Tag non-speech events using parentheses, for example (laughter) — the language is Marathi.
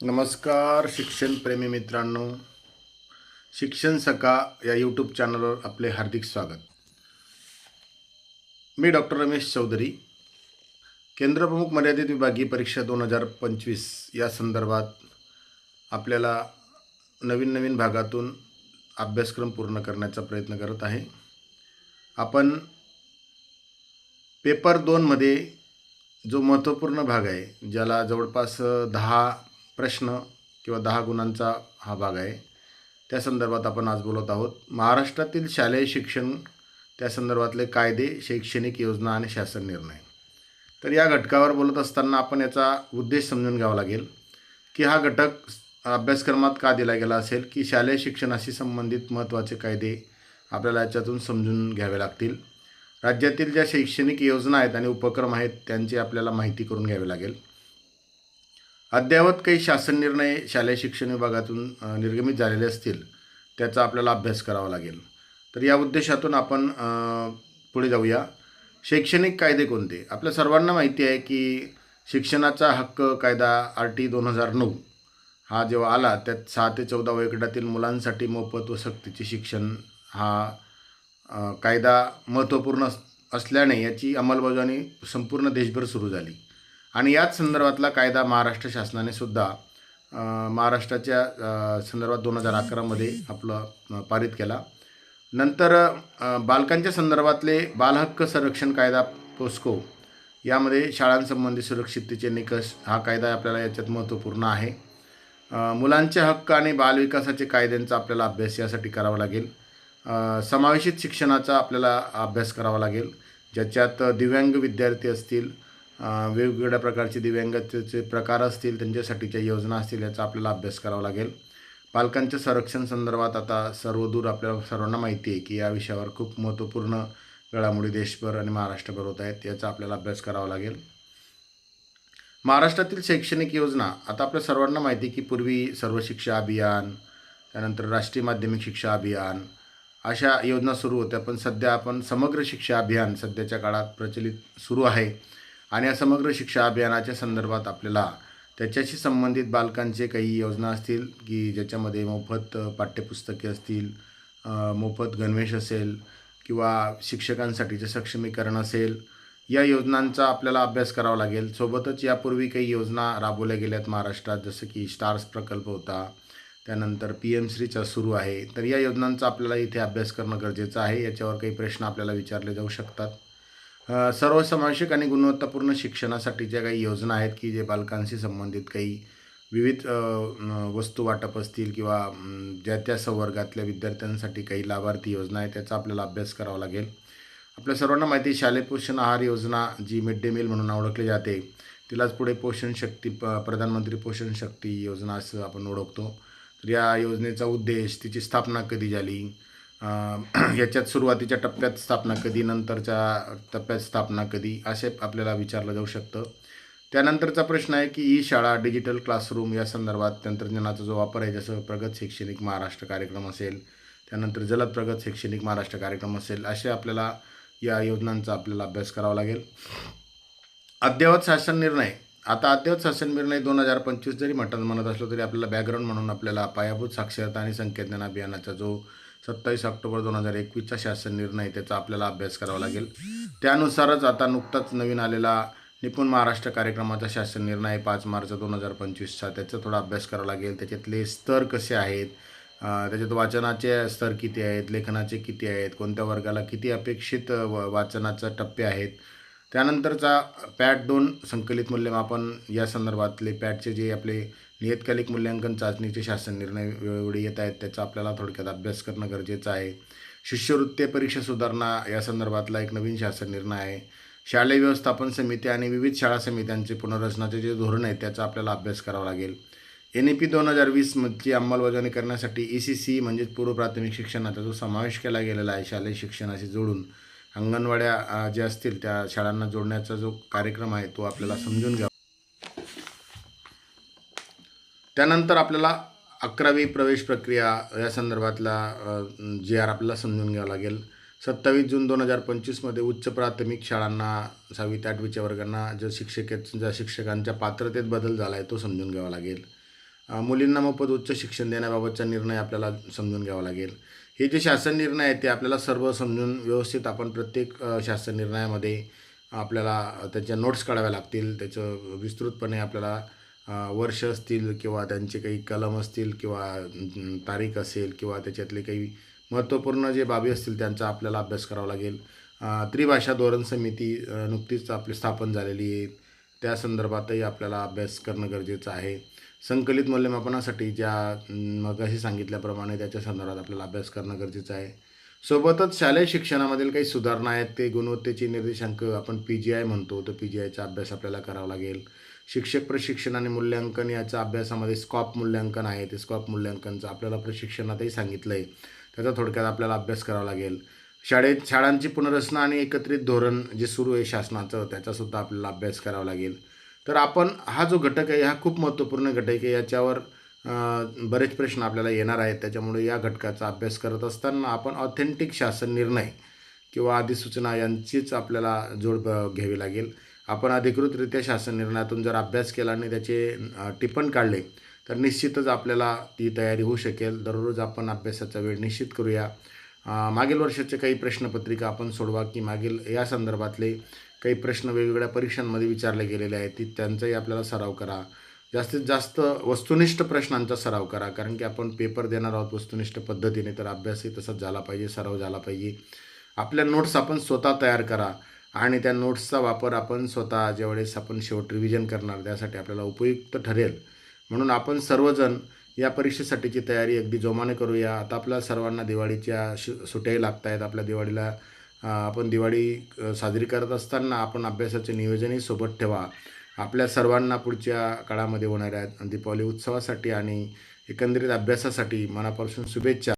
नमस्कार शिक्षणप्रेमी मित्रांनो. शिक्षण सका या यूट्यूब चॅनलवर आपले हार्दिक स्वागत. मी डॉक्टर रमेश चौधरी. केंद्रप्रमुख मर्यादित विभागीय परीक्षा दोन हजार पंचवीस या संदर्भात आपल्याला नवीन नवीन भागातून अभ्यासक्रम पूर्ण करण्याचा प्रयत्न करत आहे. आपण पेपर दोनमध्ये जो महत्त्वपूर्ण भाग आहे ज्याला जवळपास दहा प्रश्न किंवा दहा गुणांचा हा भाग आहे. त्या संदर्भात आपण आज बोलत आहोत. महाराष्ट्रातील शालेय शिक्षण त्या संदर्भातले कायदे शैक्षणिक योजना आणि शासन निर्णय. तर या घटकावर बोलत असताना आपण याचा उद्देश समजून घ्यावा लागेल की हा घटक अभ्यासक्रमात का दिला गेला असेल की शालेय शिक्षणाशी संबंधित महत्त्वाचे कायदे आपल्याला याच्यातून समजून घ्यावे लागतील. राज्यातील ज्या शैक्षणिक योजना आहेत आणि उपक्रम आहेत त्यांची आपल्याला माहिती करून घ्यावी लागेल. अद्ययावत काही शासन निर्णय शालेय शिक्षण विभागातून निर्गमित झालेले असतील त्याचा आपल्याला अभ्यास करावा लागेल. तर या उद्देशातून आपण पुढे जाऊया. शैक्षणिक कायदे कोणते? आपल्या सर्वांना माहिती आहे की शिक्षणाचा हक्क कायदा आर टी दोन हजार नऊ हा जेव्हा आला त्यात सहा ते चौदा वयोगटातील मुलांसाठी मोफत व सक्तीचे शिक्षण हा कायदा महत्त्वपूर्ण अस असल्याने याची अंमलबजावणी संपूर्ण देशभर सुरू झाली. आणि याच संदर्भातला कायदा महाराष्ट्र शासनाने सुद्धा महाराष्ट्राच्या संदर्भात दोन हजार अकरामध्ये आपलं पारित केला. नंतर बालकांच्या संदर्भातले बालहक्क संरक्षण कायदा पोस्को यामध्ये शाळांसंबंधी सुरक्षिततेचे निकष हा कायदा आपल्याला याच्यात महत्त्वपूर्ण आहे. मुलांचे हक्क आणि बालविकासाचे कायद्यांचा आपल्याला अभ्यास यासाठी करावा लागेल. समावेशित शिक्षणाचा आपल्याला अभ्यास करावा लागेल. ज्याच्यात दिव्यांग विद्यार्थी असतील वेगवेगळ्या प्रकारचे दिव्यांगाचे प्रकार असतील त्यांच्यासाठीच्या योजना असतील याचा आपल्याला अभ्यास करावा लागेल. पालकांच्या संरक्षण संदर्भात आता सर्वदूर आपल्याला सर्वांना माहिती आहे की या विषयावर खूप महत्त्वपूर्ण घडामोडी देशभर आणि महाराष्ट्रभर होत आहेत याचा आपल्याला अभ्यास करावा लागेल. महाराष्ट्रातील शैक्षणिक योजना आता आपल्या सर्वांना माहिती आहे की पूर्वी सर्व शिक्षा अभियान त्यानंतर राष्ट्रीय माध्यमिक शिक्षा अभियान अशा योजना सुरू होत्या पण सध्या आपण समग्र शिक्षा अभियान सध्याच्या काळात प्रचलित सुरू आहे. आणि या समग्र शिक्षा अभियानाच्या संदर्भात आपल्याला त्याच्याशी संबंधित बालकांचे काही योजना असतील की ज्याच्यामध्ये मोफत पाठ्यपुस्तके असतील मोफत गणवेश असेल किंवा शिक्षकांसाठीचे सक्षमीकरण असेल या योजनांचा आपल्याला अभ्यास करावा लागेल. सोबतच यापूर्वी काही योजना राबवल्या गेल्यात महाराष्ट्रात जसं की स्टार्स प्रकल्प होता त्यानंतर पी एम श्रीचा सुरू आहे. तर या योजनांचा आपल्याला इथे अभ्यास करणं गरजेचं आहे. याच्यावर काही प्रश्न आपल्याला विचारले जाऊ शकतात. सर्वसमावेशक आणि गुणवत्तापूर्ण शिक्षणासाठी ज्या काही योजना आहेत की जे बालकांशी संबंधित काही विविध वस्तू वाटप असतील किंवा ज्या त्या संवर्गातल्या विद्यार्थ्यांसाठी काही लाभार्थी योजना आहे त्याचा आपल्याला अभ्यास करावा लागेल. आपल्या सर्वांना माहिती शालेय पोषण आहार योजना जी मिड डे मील म्हणून ओळखली जाते तिलाच पुढे पोषण शक्ती प प्रधानमंत्री पोषण शक्ती योजना असं आपण ओळखतो. तर या योजनेचा उद्देश तिची स्थापना कधी झाली? (clears throat) याच्यात सुरुवातीच्या टप्प्यात स्थापना कधी नंतरच्या टप्प्यात स्थापना कधी असे आपल्याला विचारलं जाऊ शकतं. त्यानंतरचा प्रश्न आहे की ई शाळा डिजिटल क्लासरूम या संदर्भात तंत्रज्ञानाचा जो वापर आहे जसं प्रगत शैक्षणिक महाराष्ट्र कार्यक्रम असेल त्यानंतर जलद प्रगत शैक्षणिक महाराष्ट्र कार्यक्रम असेल असे आपल्याला या योजनांचा आपल्याला अभ्यास करावा लागेल. अद्ययावत शासन निर्णय. आता अद्ययावत शासन निर्णय दोन हजार पंचवीस जरी म्हटलं म्हणत असलो तरी आपल्याला बॅकग्राऊंड म्हणून आपल्याला पायाभूत साक्षरता आणि संकेतज्ञान अभियानाचा जो सत्तावीस ऑक्टोबर दोन हजार एकवीसचा शासन निर्णय त्याचा आपल्याला अभ्यास करावा लागेल. त्यानुसारच आता नुकताच नवीन आलेला निपुण महाराष्ट्र कार्यक्रमाचा शासन निर्णय पाच मार्च दोन हजार पंचवीसचा. त्याचा थोडा अभ्यास करावा लागेल. त्याच्यातले स्तर कसे आहेत? त्याच्यात वाचनाचे स्तर किती आहेत? लेखनाचे किती आहेत? कोणत्या वर्गाला किती अपेक्षित व- वाचनाचा टप्पे आहेत? त्यानंतरचा पॅट दोन संकलित मूल्यमापन या संदर्भातले पॅटचे जे आपले नियतकालिक मूल्यांकन चाचणीचे शासन निर्णय वेळोवेळी येत आहेत त्याचा आपल्याला थोडक्यात अभ्यास करणं गरजेचं आहे. शिष्यवृत्ती परीक्षा सुधारणा या संदर्भातला एक नवीन शासन निर्णय आहे. शालेय व्यवस्थापन समिती आणि विविध शाळा समित्यांचे पुनर्रचनाचे जे धोरण आहे त्याचा आपल्याला अभ्यास करावा लागेल. एन ई पी दोन हजार वीसमधची अंमलबजावणी करण्यासाठी ई सी सी म्हणजेच पूर्व प्राथमिक शिक्षणाचा जो समावेश केला गेलेला आहे शालेय शिक्षणाशी जोडून अंगणवाड्या ज्या असतील त्या शाळांना जोडण्याचा जो कार्यक्रम आहे तो आपल्याला समजून घ्यावा त्यानंतर आपल्याला अकरावी प्रवेश प्रक्रिया या संदर्भातला जे आर आपल्याला समजून घ्यावं लागेल. सत्तावीस जून दोन हजार पंचवीसमध्ये उच्च प्राथमिक शाळांना सहावी ते आठवीच्या वर्गांना ज्या शिक्षके ज्या शिक्षकांच्या पात्रतेत बदल झाला आहे तो समजून घ्यावा लागेल. मुलींना मोफत उच्च शिक्षण देण्याबाबतचा निर्णय आपल्याला समजून घ्यावा लागेल. हे जे शासन निर्णय आहेत ते आपल्याला सर्व समजून व्यवस्थित आपण प्रत्येक शासन निर्णयामध्ये आपल्याला त्याच्या नोट्स काढाव्या लागतील. त्याचं विस्तृतपणे आपल्याला वर्ष असतील किंवा त्यांचे काही कलम असतील किंवा तारीख असेल किंवा त्याच्यातले काही महत्त्वपूर्ण जे बाबी असतील त्यांचा आपल्याला अभ्यास करावा लागेल. त्रिभाषा धोरण समिती नुकतीच आपली स्थापन झालेली आहे. त्या संदर्भातही आपल्याला अभ्यास करणं गरजेचं आहे. संकलित मूल्यमापनासाठी ज्या मगाशी सांगितल्याप्रमाणे त्याच्या संदर्भात आपल्याला अभ्यास करणं गरजेचं आहे. सोबतच शालेय शिक्षणामधील काही सुधारणा आहेत ते गुणवत्तेचे निर्देशांक आपण पी जी आय म्हणतो तर पी जी आयचा अभ्यास आपल्याला करावा लागेल. शिक्षक प्रशिक्षण आणि मूल्यांकन याच्या अभ्यासामध्ये स्कॉप मूल्यांकन आहे ते स्कॉप मूल्यांकनचं आपल्याला प्रशिक्षणातही सांगितलं आहे त्याचा थोडक्यात आपल्याला अभ्यास करावा लागेल. शाळेत शाळांची पुनर्रचना आणि एकत्रित धोरण जे सुरू आहे शासनाचं त्याचासुद्धा आपल्याला अभ्यास करावा लागेल. तर आपण हा जो घटक आहे हा खूप महत्त्वपूर्ण घटक आहे. याच्यावर बरेच प्रश्न आपल्याला येणार आहेत. त्याच्यामुळे या घटकाचा अभ्यास करत असताना आपण ऑथेंटिक शासन निर्णय किंवा अधिसूचना यांचीच आपल्याला जोड घ्यावी लागेल. आपण अधिकृतरित्या शासन निर्णयातून जर अभ्यास केला आणि त्याचे टिपण काढले तर निश्चितच आपल्याला ती तयारी होऊ शकेल. दररोज आपण अभ्यासाचा वेळ निश्चित करूया. मागील वर्षाचे काही प्रश्नपत्रिका आपण सोडवा की मागील या संदर्भातले काही प्रश्न वेगवेगळ्या परीक्षांमध्ये विचारले गेलेले आहेत ती त्यांचाही आपल्याला सराव करा. जास्तीत जास्त वस्तुनिष्ठ प्रश्नांचा सराव करा कारण की आपण पेपर देणार आहोत वस्तुनिष्ठ पद्धतीने तर अभ्यासही तसाच झाला पाहिजे सराव झाला पाहिजे. आपल्या नोट्स आपण स्वतः तयार करा आणि त्या नोट्सचा वापर आपण स्वतः ज्यावेळेस आपण शेवट रिव्हिजन करणार त्यासाठी आपल्याला उपयुक्त ठरेल. म्हणून आपण सर्वजण या परीक्षेसाठीची तयारी अगदी जोमाने करूया. आता आपल्या सर्वांना दिवाळीच्या शु सुट्याही लागत आहेत आपल्या दिवाळीला आपण दिवाळी साजरी करत असताना आपण अभ्यासाचे नियोजनही सोबत ठेवा. आपल्या सर्वांना पुढच्या काळामध्ये होणाऱ्या दीपावली उत्सवासाठी आणि एकंदरीत अभ्यासासाठी मनापासून शुभेच्छा.